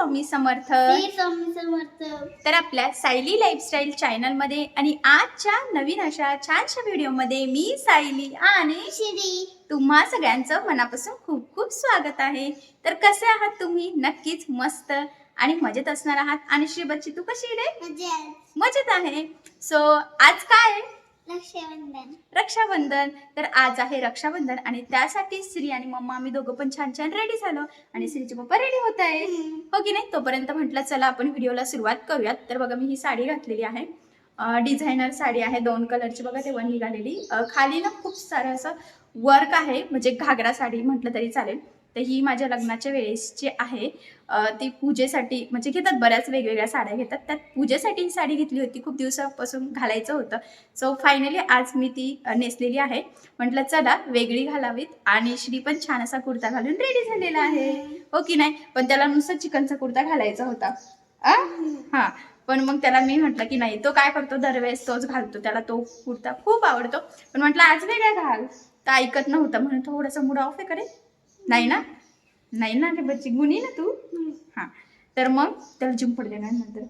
स्वामी समर्थ. तर आपल्या सायली लाईफस्टाईल चॅनलमध्ये आणि आजच्या नवीन अशा छानशा व्हिडिओमध्ये मी सायली आणि श्री. तुम्हा सगळ्यांचं मनापासून खूप खूप स्वागत आहे. तर कसे आहात तुम्ही? नक्कीच मस्त आणि मजेत असणार आहात. आणि श्री बच्ची तू कशी रे मजेत. मजेत आहे. सो आज काय आहे? रक्षाबंधन. रक्षाबंधन. तर आज आहे रक्षाबंधन आणि त्यासाठी श्री आणि मम्मा आम्ही दोघं पण छान छान रेडी झालो आणि श्रीचे पप्पा रेडी होत आहे. हो की नाही? तोपर्यंत म्हटलं चला आपण व्हिडिओला सुरुवात करूयात. तर बघा मी ही साडी घातलेली आहे. डिझायनर साडी आहे दोन कलरची बघा तेव्हा निघालेली. खाली ना खूप सारं असं वर्क आहे. म्हणजे घागरा साडी म्हटलं तरी चालेल. तर ही माझ्या लग्नाच्या वेळेसची आहे ती पूजेसाठी म्हणजे घेतात बऱ्याच वेगवेगळ्या साड्या घेतात. त्यात पूजेसाठी ही साडी घेतली होती खूप दिवसापासून घालायचं होतं. सो फायनली आज मी ती नेसलेली आहे. म्हटलं चला वेगळी घालावीत. आणि श्री पण छान असा कुर्ता घालून रेडी झालेला आहे. हो की नाही? पण त्याला नुसतं चिकनचा कुर्ता घालायचा होता. आ? हा. पण मग त्याला मी म्हटलं की नाही तो काय करतो? दरवेळेस तोच घालतो. त्याला तो कुर्ता खूप आवडतो. पण म्हटलं आज वेगळा घाल. तर ऐकत नव्हता. म्हणून थोडासा मूड ऑफ आहे करे नाही ना? नाही ना रे बच्ची गुणी ना तू? हा. तर मग त्याला जिम पडले ना नंतर.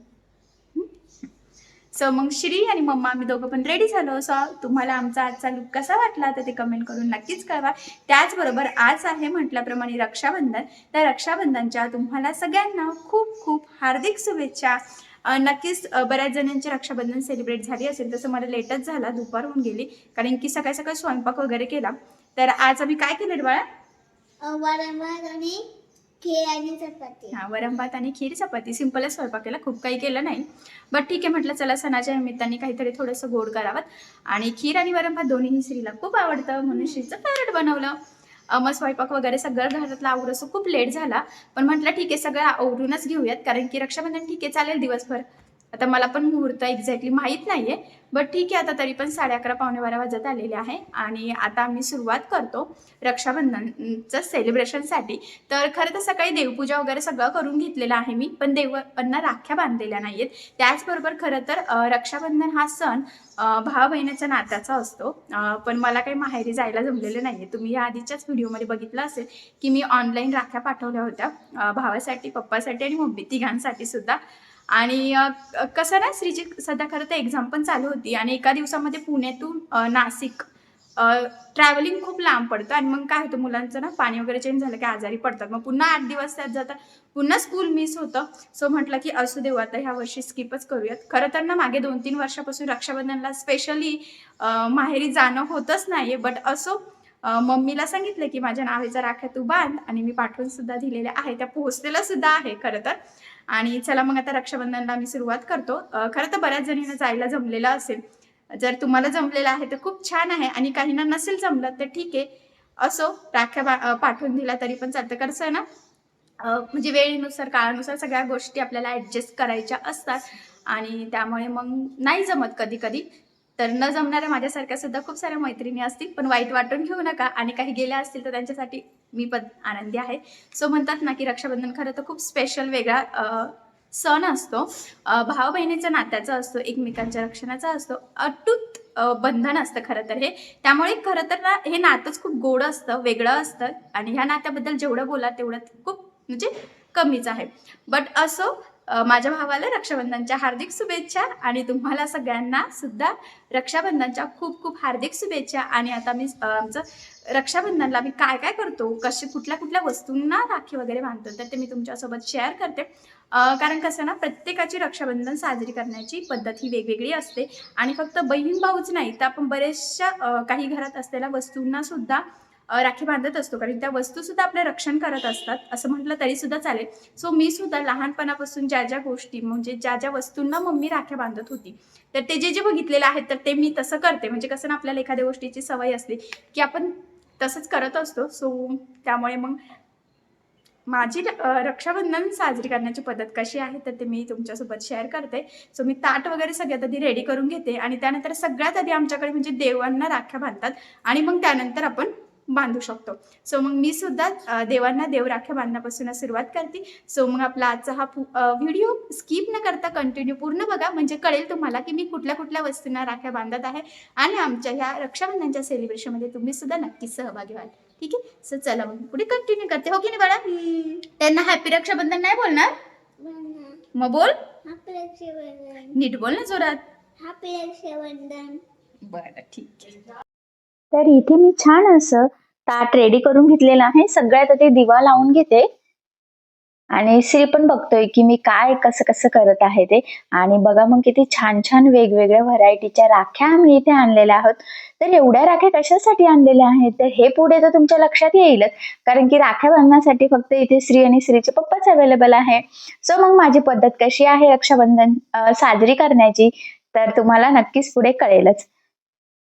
सो मग श्री आणि मम्मा आम्ही दोघं पण रेडी झालो. सो तुम्हाला आमचा आजचा लुक कसा वाटला तर ते कमेंट करून नक्कीच कळवा. त्याचबरोबर आज आहे म्हटल्याप्रमाणे रक्षाबंधन. तर रक्षाबंधनच्या तुम्हाला सगळ्यांना खूप खूप हार्दिक शुभेच्छा. नक्कीच बऱ्याच जणांची रक्षाबंधन सेलिब्रेट झाली असेल. तसं मला लेटच झाला दुपार होऊन गेली. कारण की सकाळी सकाळी स्वयंपाक वगैरे केला. तर आज आम्ही काय केलं रे वरण भात आणि खीर आणि चपाती. हा वरण भात आणि खीर चपाती. सिंपलच स्वयंपाक केला खूप काही केलं नाही. बट ठीक आहे म्हटलं चला सणाच्या निमित्ताने काहीतरी थोडंसं गोड करावं. आणि खीर आणि वरण भात दोन्ही श्रीला खूप आवडतं. म्हणून श्रीचं फेवरेट बनवलं. अं, मग स्वयंपाक वगैरे सगळं घरातलं असं खूप लेट झाला. पण म्हटलं ठीक आहे सगळं आवरूनच घेऊयात. कारण की रक्षाबंधन ठीक आहे चालेल दिवसभर. आता मला पण मुहूर्त एक्झॅक्टली माहीत नाहीये बट ठीक आहे आता तरी पण साडे अकरा पावणे बारा वाजत आलेले आहे. आणि आता आम्ही सुरुवात करतो रक्षाबंधनचं सेलिब्रेशनसाठी तर खरं तर सकाळी देवपूजा वगैरे सगळं करून घेतलेलं आहे मी पण देवांना राख्या बांधलेल्या नाहीयेत. त्याचबरोबर खरं तर रक्षाबंधन हा सण अं, भावा बहिणीच्या नात्याचा असतो. पण मला काही माहेरी जायला जमलेलं नाहीये. तुम्ही या आधीच्याच व्हिडिओमध्ये बघितलं असेल की मी ऑनलाईन राख्या पाठवल्या होत्या. भावासाठी पप्पासाठी आणि मम्मी तिघांसाठी सुद्धा. आणि कसं ना श्रीजी सध्या खरं तर एक्झाम पण चालू होती आणि एका दिवसामध्ये पुण्यातून नाशिक ट्रॅव्हलिंग खूप लांब पडतं आणि मग काय होतं मुलांचं ना पाणी वगैरे चेंज झालं की आजारी पडतात. मग पुन्हा आठ दिवस त्यात जातात. पुन्हा स्कूल मिस होतं. सो म्हटलं की असू देऊ आता ह्या वर्षी स्किपच करूयात. खरं तर ना मागे दोन तीन वर्षापासून रक्षाबंधनला स्पेशली माहेरी जाणं होतच नाही बट असो मम्मीला सांगितलं की माझ्या नावेचा राख्या तू बांध आणि मी पाठवून सुद्धा दिलेल्या आहे त्या पोहोचलेल्या सुद्धा आहे. खरं तर आणि चला मग आता रक्षाबंधनला मी सुरुवात करतो. खरं तर बऱ्याच जणींना जायला जमलेलं असेल. जर तुम्हाला जमलेलं आहे तर खूप छान आहे आणि काहींना नसेल जमलं तर ठीक आहे. असो राख्या पाठवून दिला तरी पण चालतं. कसं ना म्हणजे वेळेनुसार काळानुसार सगळ्या गोष्टी आपल्याला ॲडजस्ट करायच्या असतात. आणि त्यामुळे मग नाही जमत कधी कधी तर न जमणाऱ्या माझ्यासारख्या सुद्धा खूप साऱ्या मैत्रिणी असतील पण वाईट वाटून घेऊ नका. आणि काही गेल्या असतील तर त्यांच्यासाठी मी पण आनंदी आहे. सो म्हणतात ना की रक्षाबंधन खरं तर खूप स्पेशल वेगळा सण असतो. भाव बहिणीच्या नात्याचा असतो एकमेकांच्या रक्षणाचा असतो. अटूट बंधन असतं खरं तर हे. त्यामुळे खरं तर ना हे नातंच खूप गोड असतं वेगळं असतं. आणि ह्या नात्याबद्दल जेवढं बोला तेवढं खूप म्हणजे कमीच आहे. बट असो माझ्या भावाला रक्षाबंधनच्या हार्दिक शुभेच्छा आणि तुम्हाला सगळ्यांना सुद्धा रक्षाबंधनच्या खूप खूप हार्दिक शुभेच्छा. आणि आता मी आमचं रक्षाबंधनला मी काय काय करतो कसे कुठल्या कुठल्या वस्तूंना राखी वगैरे बांधतो तर ते मी तुमच्यासोबत शेअर करते. कारण कसं ना प्रत्येकाची रक्षाबंधन साजरी करण्याची पद्धत ही वेगवेगळी असते. आणि फक्त बहीण भाऊच नाही तर आपण बरेचशा काही घरात असलेल्या वस्तूंना सुद्धा राखी बांधत असतो. कारण त्या वस्तू सुद्धा आपलं रक्षण करत असतात. असं म्हटलं तरी सुद्धा चालेल. सो मी सुद्धा लहानपणापासून ज्या ज्या गोष्टी म्हणजे ज्या ज्या वस्तूंना मम्मी राख्या बांधत होती तर ते जे जे बघितलेलं आहे तर ते मी तसं करते. म्हणजे कसं ना आपल्याला एखाद्या गोष्टीची सवय असते की आपण तसंच करत असतो. सो त्यामुळे मग माझी रक्षाबंधन साजरी करण्याची पद्धत कशी आहे तर ते मी तुमच्यासोबत शेअर करते. सो मी ताट वगैरे सगळ्यात आधी रेडी करून घेते. आणि त्यानंतर सगळ्यात आधी आमच्याकडे म्हणजे देवांना राख्या बांधतात. आणि मग त्यानंतर आपण बांधू शकतो. सो मग मी सुद्धा देवांना देव राख्या बांधण्यापासून सुरुवात करते. सो मग आपला आजचा हा व्हिडिओ स्किप न करता कंटिन्यू पूर्ण बघा. म्हणजे कळेल तुम्हाला की मी कुठल्या कुठल्या वस्तूंना राख्या बांधत आहे आणि आमच्या ह्या रक्षाबंधनच्या सेलिब्रेशनमध्ये तुम्ही सुद्धा नक्कीच सहभागी व्हाल. ठीक आहे? सो चला मग पुढे कंटिन्यू करते. हो की नाही बाळा? त्यांना हॅपी रक्षाबंधन नाही बोलणार? मग बोल. नीट बोल ना जोरात. हॅपी रक्षाबंधन. बरं ठीक आहे. तर इथे मी छान असं ताट रेडी करून घेतलेलं आहे. सगळ्यात आधी दिवा लावून घेते. आणि श्री पण बघतोय की मी काय कसं कसं करत आहे ते. आणि बघा मग किती छान छान वेगवेगळ्या व्हरायटीच्या राख्या आम्ही इथे आणलेल्या आहोत. तर एवढ्या राख्या कशासाठी आणलेल्या आहेत? तर हे पुढे तर तुमच्या लक्षात येईलच. कारण की राख्या बांधण्यासाठी फक्त इथे श्री आणि श्रीचे पप्पाच अवेलेबल आहे. सो मग माझी पद्धत कशी आहे रक्षाबंधन साजरी करण्याची? तर तुम्हाला नक्कीच पुढे कळेलच.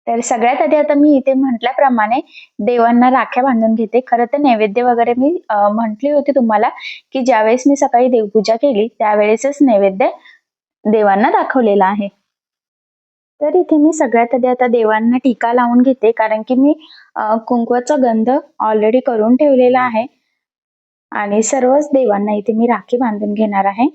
तर सगळ्यात आधी आता मी इथे म्हटल्याप्रमाणे देवांना राख्या बांधून घेते. खरं तर नैवेद्य वगैरे मी म्हटली होती तुम्हाला की ज्यावेळेस मी सकाळी देवपूजा केली त्यावेळेसच नैवेद्य देवांना दाखवलेला आहे. तर इथे मी सगळ्यात आधी आता देवांना टीका लावून घेते कारण की मी कुंकवाचा गंध ऑलरेडी करून ठेवलेला आहे. आणि सर्वच देवांना इथे मी राखी बांधून घेणार आहे.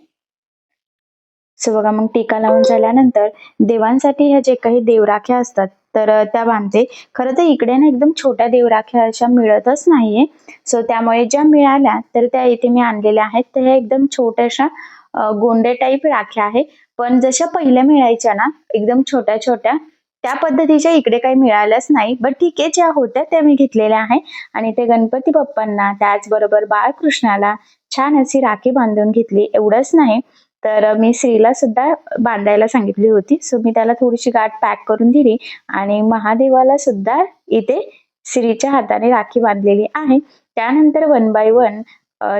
सो बघा मग टीका लावून झाल्यानंतर देवांसाठी ह्या जे काही देवराख्या असतात तर त्या बांधते. खरं तर इकडे ना एकदम छोट्या देवराख्या अशा मिळतच नाहीये. सो त्यामुळे ज्या मिळाल्या तर त्या इथे मी आणलेल्या आहेत. तर ह्या एकदम छोट्याशा गोंडे टाईप राख्या आहे. पण जशा पहिल्या मिळायच्या ना एकदम छोट्या छोट्या त्या पद्धतीच्या इकडे काही मिळाल्याच नाही. बट ठीक आहे ज्या होत्या त्या मी घेतलेल्या आहे. आणि ते गणपती बाप्पांना त्याचबरोबर बाळकृष्णाला छान अशी राखी बांधून घेतली. एवढंच नाही. तर मी श्रीला सुद्धा बांधायला सांगितली होती. सो मी त्याला थोडीशी गाठ पॅक करून दिली आणि महादेवाला सुद्धा इथे श्रीच्या हाताने राखी बांधलेली आहे. त्यानंतर वन बाय वन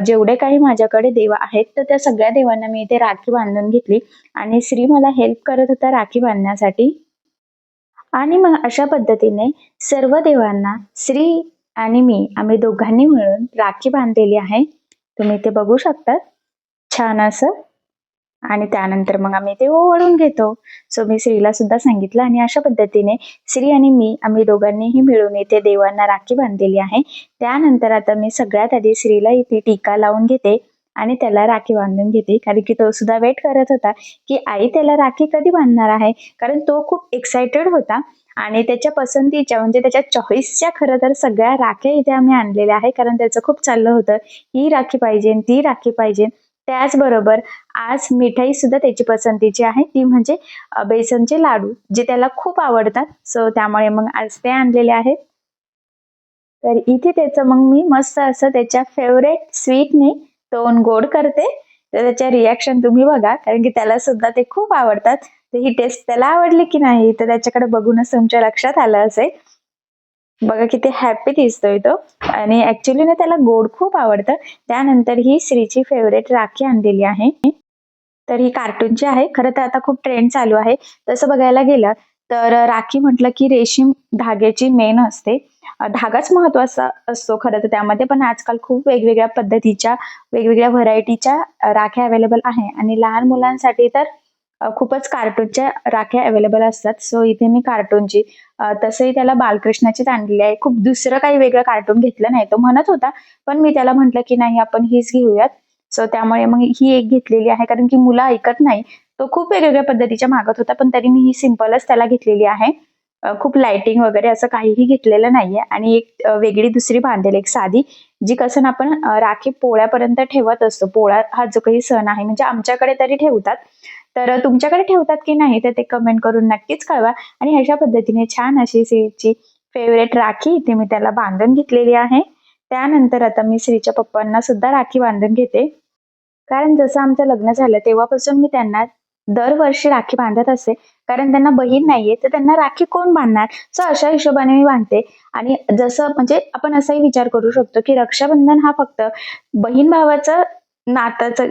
जेवढे काही माझ्याकडे देव आहेत तर त्या सगळ्या देवांना मी इथे राखी बांधून घेतली. आणि श्री मला हेल्प करत होता राखी बांधण्यासाठी. आणि मग अशा पद्धतीने सर्व देवांना श्री आणि मी आम्ही दोघांनी मिळून राखी बांधलेली आहे. तुम्ही ते बघू शकता छान असं आणि त्यानंतर मग आम्ही ते ओवाळून घेतो. सो मी श्रीला सुद्धा सांगितलं आणि अशा पद्धतीने श्री आणि मी आम्ही दोघांनीही मिळून इथे देवांना राखी बांधलेली आहे. त्यानंतर आता मी सगळ्यात आधी श्रीला इथे टीका लावून घेते आणि त्याला राखी बांधून घेते. कारण की तो सुद्धा वेट करत होता की आई त्याला राखी कधी बांधणार आहे? कारण तो खूप एक्सायटेड होता आणि त्याच्या पसंतीच्या म्हणजे त्याच्या चॉईसच्या खरं तर सगळ्या राख्या इथे आम्ही आणलेल्या आहे कारण त्याचं खूप चाललं होतं. ही राखी पाहिजे ती राखी पाहिजे. त्याचबरोबर आज मिठाई सुद्धा त्याची पसंतीची आहे. ती म्हणजे बेसनचे लाडू जे त्याला खूप आवडतात. सो त्यामुळे मग आज ते आणलेले आहेत. तर इथे त्याचं मग मी मस्त असं त्याच्या फेवरेट स्वीटने तोंड गोड करते. तर त्याच्या रिॲक्शन तुम्ही बघा कारण की त्याला सुद्धा ते खूप आवडतात. तर ही टेस्ट त्याला आवडली की नाही तर त्याच्याकडे बघूनच तुमच्या लक्षात आलं असेल. बघा किती हॅपी दिसतोय तो. आणि ऍक्च्युली ना त्याला गोड खूप आवडतं. त्यानंतर ही श्रीची फेवरेट राखी आणलेली आहे. तर ही कार्टूनची आहे. खरं तर आता खूप ट्रेंड चालू आहे. तसं बघायला गेलं तर राखी म्हटलं की रेशीम धाग्याची मेन असते. धागाच महत्त्वाचा असतो खरं तर त्यामध्ये. पण आजकाल खूप वेगवेगळ्या पद्धतीच्या वेगवेगळ्या व्हरायटीच्या राख्या अवेलेबल आहे. आणि लहान मुलांसाठी तर खूपच कार्टूनच्या राख्या अवेलेबल असतात. सो इथे मी कार्टूनची तसंही त्याला बालकृष्णाचीच आणलेली आहे. खूप दुसरं काही वेगळं कार्टून घेतलं नाही. तो म्हणत होता पण मी त्याला म्हटलं की नाही आपण हीच घेऊयात. सो त्यामुळे मग ही एक घेतलेली आहे. कारण की मुलं ऐकत नाही. तो खूप वेगवेगळ्या पद्धतीच्या मागत होता पण तरी मी ही सिम्पलच त्याला घेतलेली आहे. खूप लाइटिंग वगैरे असं काहीही घेतलेलं नाहीये. आणि एक वेगळी दुसरी बांधेल एक साधी जी कसं ना आपण राखी पोळ्यापर्यंत ठेवत असतो. पोळा हा जो काही सण आहे म्हणजे आमच्याकडे तरी ठेवतात. तर तुमच्याकडे ठेवतात की नाही तर ते कमेंट करून नक्कीच कळवा. आणि अशा पद्धतीने छान अशी श्रीची फेवरेट राखी इथे मी त्याला बांधून घेतलेली आहे. त्यानंतर आता मी श्रीच्या पप्पांना सुद्धा राखी बांधून घेते. कारण जसं आमचं लग्न झालं तेव्हापासून मी त्यांना दरवर्षी राखी बांधत असते कारण त्यांना बहीण नाहीये तर त्यांना राखी कोण बांधणार? सो अशा हिशोबाने मी बांधते. आणि जसं म्हणजे आपण असाही विचार करू शकतो की रक्षाबंधन हा फक्त बहीण भावाचं नाताचं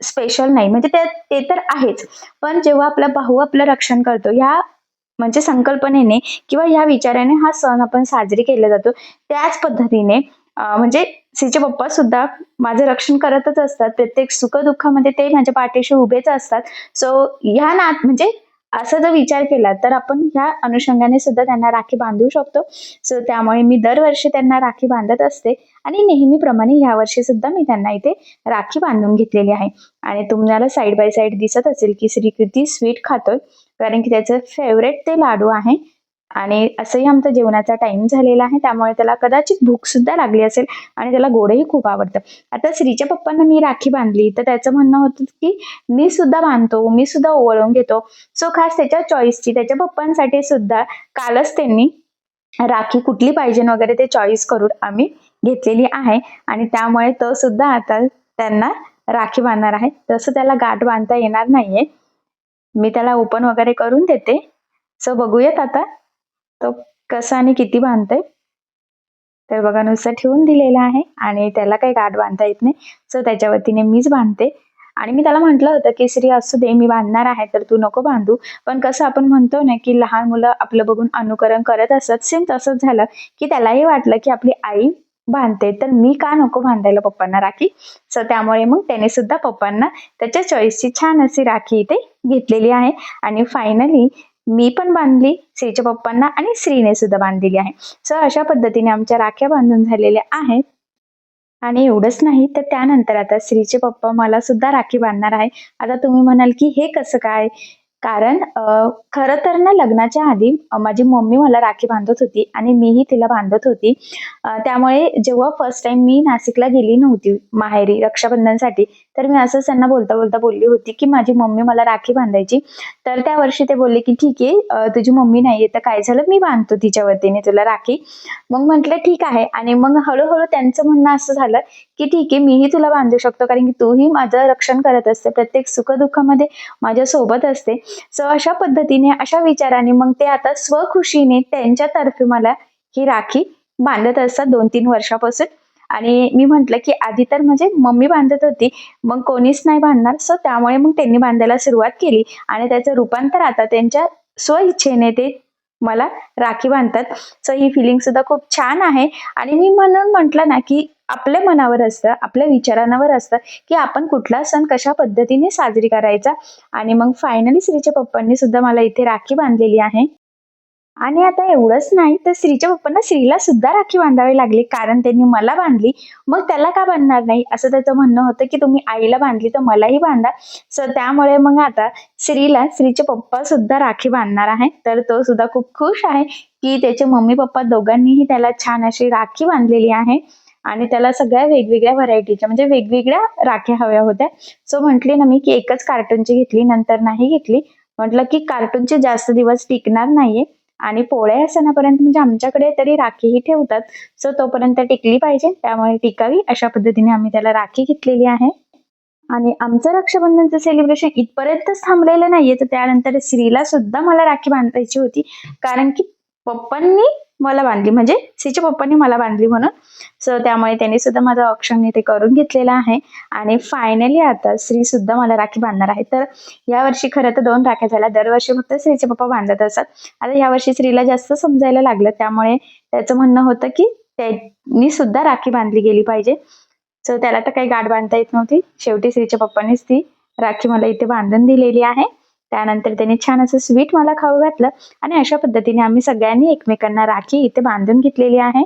स्पेशल नाही. म्हणजे ते ते तर आहेच. पण जेव्हा आपला भाऊ आपलं रक्षण करतो ह्या म्हणजे संकल्पनेने किंवा ह्या विचाराने हा सण आपण साजरी केला जातो. त्याच पद्धतीने म्हणजे सीचे पप्पा सुद्धा माझं रक्षण करतच असतात. प्रत्येक सुखदुःखामध्ये ते माझ्या पाठीशी उभेच असतात. सो ह्या नात म्हणजे असा जर विचार केला तर आपण ह्या अनुषंगाने सुद्धा त्यांना राखी बांधू शकतो. सो त्यामुळे मी दरवर्षी त्यांना राखी बांधत असते. आणि नेहमीप्रमाणे ह्या वर्षी सुद्धा मी त्यांना इथे राखी बांधून घेतलेली आहे. आणि तुम्हाला साईड बाय साईड दिसत असेल की श्री किती स्वीट खातोय. कारण की त्याचं फेवरेट ते लाडू आहे. आणि असंही आमचा जेवणाचा टाइम झालेला आहे. त्यामुळे त्याला कदाचित भूक सुद्धा लागली असेल आणि त्याला गोडही खूप आवडतं. आता श्रीच्या पप्पांना मी राखी बांधली. तर त्याचं म्हणणं होतं की मी सुद्धा बांधतो मी सुद्धा ओवळून घेतो. सो खास त्याच्या चॉईसची त्याच्या पप्पांसाठी सुद्धा कालच त्यांनी राखी कुठली पाहिजे वगैरे ते चॉईस करून आम्ही घेतलेली आहे. आणि त्यामुळे तो सुद्धा आता त्यांना राखी बांधणार आहे. तसं त्याला गाठ बांधता येणार नाहीये. मी त्याला ओपन वगैरे करून देते. सो बघूयात आता तो कसा आणि किती बांधते तर बघा नुसतं ठेवून दिलेलं आहे आणि त्याला काही गाठ बांधता येत नाही. सो त्याच्या वतीने मीच बांधते. आणि मी त्याला म्हटलं होतं की श्री असू दे मी बांधणार आहे तर तू नको बांधू. पण कसं आपण म्हणतो ना की लहान मुलं आपलं बघून अनुकरण करत असत. सेम तसंच झालं की त्यालाही वाटलं की आपली आई बांधते. तर मी का नको बांधायला पप्पांना राखी? सो त्यामुळे मग त्याने सुद्धा पप्पांना त्याच्या चॉईसची छान अशी राखी इथे घेतलेली आहे. आणि फायनली मी पण बांधली श्रीच्या पप्पांना आणि श्रीने सुद्धा बांधलेली आहे. सो अशा पद्धतीने आमच्या राख्या बांधून झालेल्या आहेत. आणि एवढंच नाही तर त्यानंतर आता श्रीचे पप्पा मला सुद्धा राखी बांधणार आहे. आता तुम्ही म्हणाल की हे कसं काय? कारण खरं तर ना लग्नाच्या आधी माझी मम्मी मला राखी बांधत होती आणि मीही तिला बांधत होती. त्यामुळे जेव्हा फर्स्ट टाइम मी नाशिकला गेली नव्हती माहेरी रक्षाबंधनसाठी तर मी असंच त्यांना बोलता बोलता बोलली होती की माझी मम्मी मला राखी बांधायची. तर त्या वर्षी ते बोलले की ठीक आहे तुझी मम्मी नाहीये तर काय झालं? मी बांधतो तिच्या वतीने तुला राखी. मग म्हटलं ठीक आहे आणि मग हळूहळू त्यांचं म्हणणं असं झालं की ठीक आहे मीही तुला बांधू शकतो कारण की तूही माझं रक्षण करत असते. प्रत्येक सुखदुःखामध्ये माझ्या सोबत असते. सो अशा पद्धतीने अशा विचाराने मग ते आता स्वखुशीने त्यांच्यातर्फे मला ही राखी बांधत असतात दोन तीन वर्षापासून. आणि मी म्हंटल की आधी तर म्हणजे मम्मी बांधत होती मग कोणीच नाही बांधणार. सो त्यामुळे मग त्यांनी बांधायला सुरुवात केली आणि त्याचं रूपांतर आता त्यांच्या स्वइच्छेने ते मला राखी बांधतात. सो ही फिलिंग सुद्धा खूप छान आहे. आणि मी म्हणून म्हटलं ना की आपल्या मनावर असतं आपल्या विचारांवर असतं की आपण कुठला सण कशा पद्धतीने साजरी करायचा? आणि मग फायनली श्रीच्या पप्पांनी सुद्धा मला इथे राखी बांधलेली आहे. आणि आता एवढंच नाही तर श्रीच्या पप्पांना श्रीला सुद्धा राखी बांधावी लागली कारण त्यांनी मला बांधली. मग त्याला का बांधणार नाही? असं त्याचं म्हणणं होतं की तुम्ही आईला बांधली तर मलाही बांधा. सो त्यामुळे मग आता श्रीला श्रीचे पप्पा सुद्धा राखी बांधणार आहे. तर तो सुद्धा खूप खुश आहे की त्याचे मम्मी पप्पा दोघांनीही त्याला छान अशी राखी बांधलेली आहे. आणि त्याला सगळ्या वेगवेगळ्या व्हरायटीच्या म्हणजे वेगवेगळ्या राख्या हव्या होत्या. सो म्हटली ना मी की एकच कार्टूनची घेतली नंतर नाही घेतली. म्हटलं की कार्टूनचे जास्त दिवस टिकणार नाहीये. आणि पोळ्या सणापर्यंत म्हणजे आमच्याकडे तरी राखीही ठेवतात. सो तोपर्यंत टिकली पाहिजे त्यामुळे टिकावी अशा पद्धतीने आम्ही त्याला राखी घेतलेली आहे. आणि आमचं रक्षाबंधनचं सेलिब्रेशन इथपर्यंतच थांबलेलं नाहीये. तर त्यानंतर श्रीला सुद्धा मला राखी बांधायची होती. कारण की पप्पांनी मला बांधली. म्हणजे श्रीच्या पप्पांनी मला बांधली म्हणून. सो त्यामुळे त्यांनी सुद्धा माझं ऑप्शन इथे करून घेतलेलं आहे. आणि फायनली आता श्री सुद्धा मला राखी बांधणार आहे. तर यावर्षी खरं तर दोन राख्या झाल्या. दरवर्षी फक्त श्रीचे पप्पा बांधत असतात आता यावर्षी श्रीला जास्त समजायला लागलं. त्यामुळे त्याचं म्हणणं होतं की त्यांनी सुद्धा राखी बांधली गेली पाहिजे. सो त्याला तर काही गाठ बांधता येत नव्हती. शेवटी श्रीच्या पप्पांनीच ती राखी मला इथे बांधून दिलेली आहे. त्यानंतर त्याने छान असं स्वीट मला खाऊ घातलं आणि अशा पद्धतीने आम्ही सगळ्यांनी एकमेकांना राखी इथे बांधून घेतलेली आहे.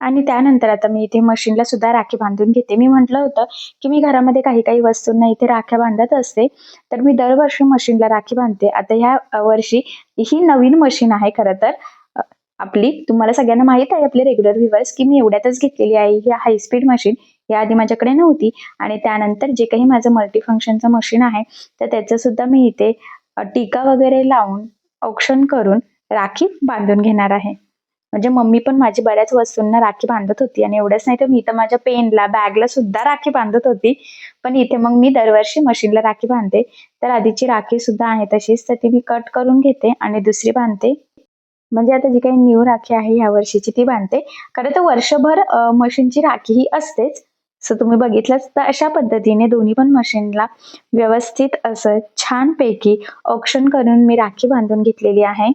आणि त्यानंतर आता मी इथे मशीनला सुद्धा राखी बांधून घेते. मी म्हटलं होतं की मी घरामध्ये काही काही वस्तूंना इथे राख्या बांधत असते. तर मी दरवर्षी मशीनला राखी बांधते. आता ह्या वर्षी ही नवीन मशीन आहे खरं तर. आपली. तुम्हाला सगळ्यांना माहीत आहे आपले रेग्युलर व्ह्युअर्स की मी एवढ्यातच घेतलेली आहे. ही हाय स्पीड मशीन ही आधी माझ्याकडे नव्हती. आणि त्यानंतर जे काही माझं मल्टीफंक्शनचं मशीन आहे तर त्याचं सुद्धा मी इथे टीका वगैरे लावून औक्षण करून राखी बांधून घेणार आहे. म्हणजे मम्मी पण माझी बऱ्याच वस्तूंना राखी बांधत होती. आणि एवढंच नाही तर मी तर माझ्या पेनला बॅगला सुद्धा राखी बांधत होती. पण इथे मग मी दरवर्षी मशीनला राखी बांधते. तर आधीची राखी सुद्धा आहे तशीच. तर ती मी कट करून घेते आणि दुसरी बांधते. म्हणजे आता जी काही न्यू राखी आहे ह्या वर्षीची ती बांधते. खरं तर वर्षभर मशीनची राखी ही असतेच. सो तुम्ही बघितलंच तर अशा पद्धतीने दोन्ही पण मशीनला व्यवस्थित असं छानपैकी ऑप्शन करून मी राखी बांधून घेतलेली आहे.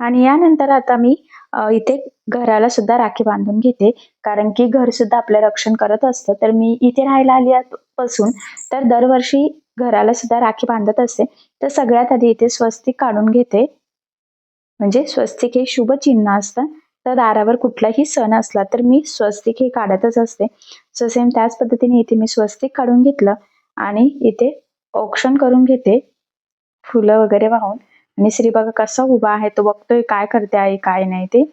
आणि यानंतर आता मी इथे घराला सुद्धा राखी बांधून घेते. कारण की घर सुद्धा आपलं रक्षण करत असतं. तर मी इथे राहायला आली पासून तर दरवर्षी घराला सुद्धा राखी बांधत असते. तर सगळ्यात आधी इथे स्वस्तिक काढून घेते. म्हणजे स्वस्तिक हे शुभ चिन्ह असतं. तर दारावर कुठलाही सण असला तर मी स्वस्तिक हे काढतच असते. सो सेम त्याच पद्धतीने इथे मी स्वस्तिक काढून घेतलं आणि इथे औक्षण करून घेते. फुलं वगैरे वाहून. आणि श्री बघा कसा उभा आहे तो बघतोय काय करते आहे काय नाही ते.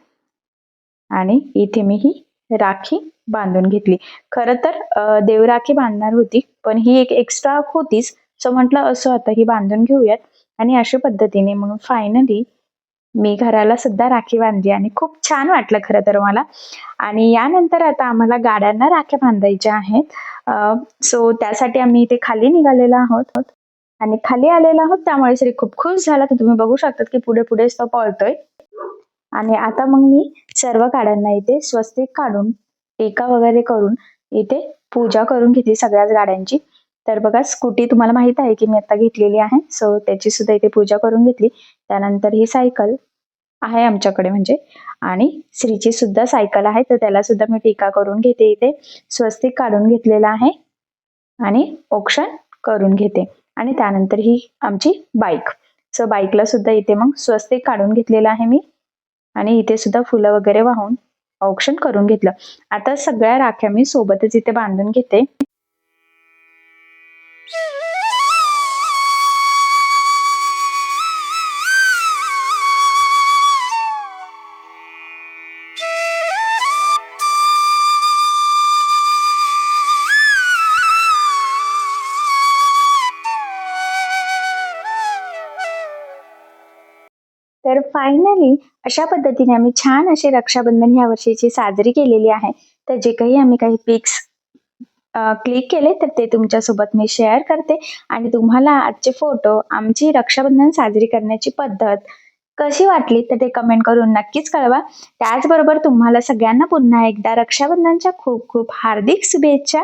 आणि इथे मी ही राखी बांधून घेतली. खरं तर देवराखी बांधणार होती पण ही एक एक्स्ट्रा होतीच. सो म्हटलं असं आता ही बांधून घेऊयात. आणि अशा पद्धतीने म्हणून फायनली मी घराला सुद्धा राखी बांधली आणि खूप छान वाटलं खरं तर मला. आणि यानंतर आता आम्हाला गाड्यांना राख्या बांधायच्या आहेत. सो त्यासाठी आम्ही इथे खाली निघालेलो आहोत. आणि खाली आलेलो आहोत त्यामुळे श्री खूप खुश झाला. तर तुम्ही बघू शकतात की पुढे पुढे तो पळतोय. आणि आता मग मी सर्व गाड्यांना इथे स्वस्तिक काढून टीका वगैरे करून इथे पूजा करून घेतली सगळ्याच गाड्यांची. तर बघा स्कूटी तुम्हाला माहीत आहे की मी आता घेतलेली आहे. सो त्याची सुद्धा इथे पूजा करून घेतली. त्यानंतर ही सायकल आहे आमच्याकडे म्हणजे. आणि श्रीची सुद्धा सायकल आहे तर त्याला सुद्धा मी टीका करून घेते इथे. स्वस्तिक काढून घेतलेला आहे आणि औक्षण करून घेते. आणि त्यानंतर ही आमची बाईक सो बाईकला सुद्धा इथे मग स्वस्तिक काढून घेतलेलं आहे मी. आणि इथे सुद्धा फुलं वगैरे वाहून औक्षण करून घेतलं. आता सगळ्या राख्या मी सोबतच इथे बांधून घेते. तर फायनली अशा पद्धतीने आम्ही छान असे रक्षाबंधन ह्या वर्षीची साजरी केलेली आहे. तर जे काही आम्ही काही पिक्स क्लिक केले तर ते तुमच्यासोबत मी शेअर करते. आणि तुम्हाला आजचे फोटो आमची रक्षाबंधन साजरी करण्याची पद्धत कशी वाटली तर ते कमेंट करून नक्कीच कळवा. त्याचबरोबर तुम्हाला सगळ्यांना पुन्हा एकदा रक्षाबंधनच्या खूप खूप हार्दिक शुभेच्छा.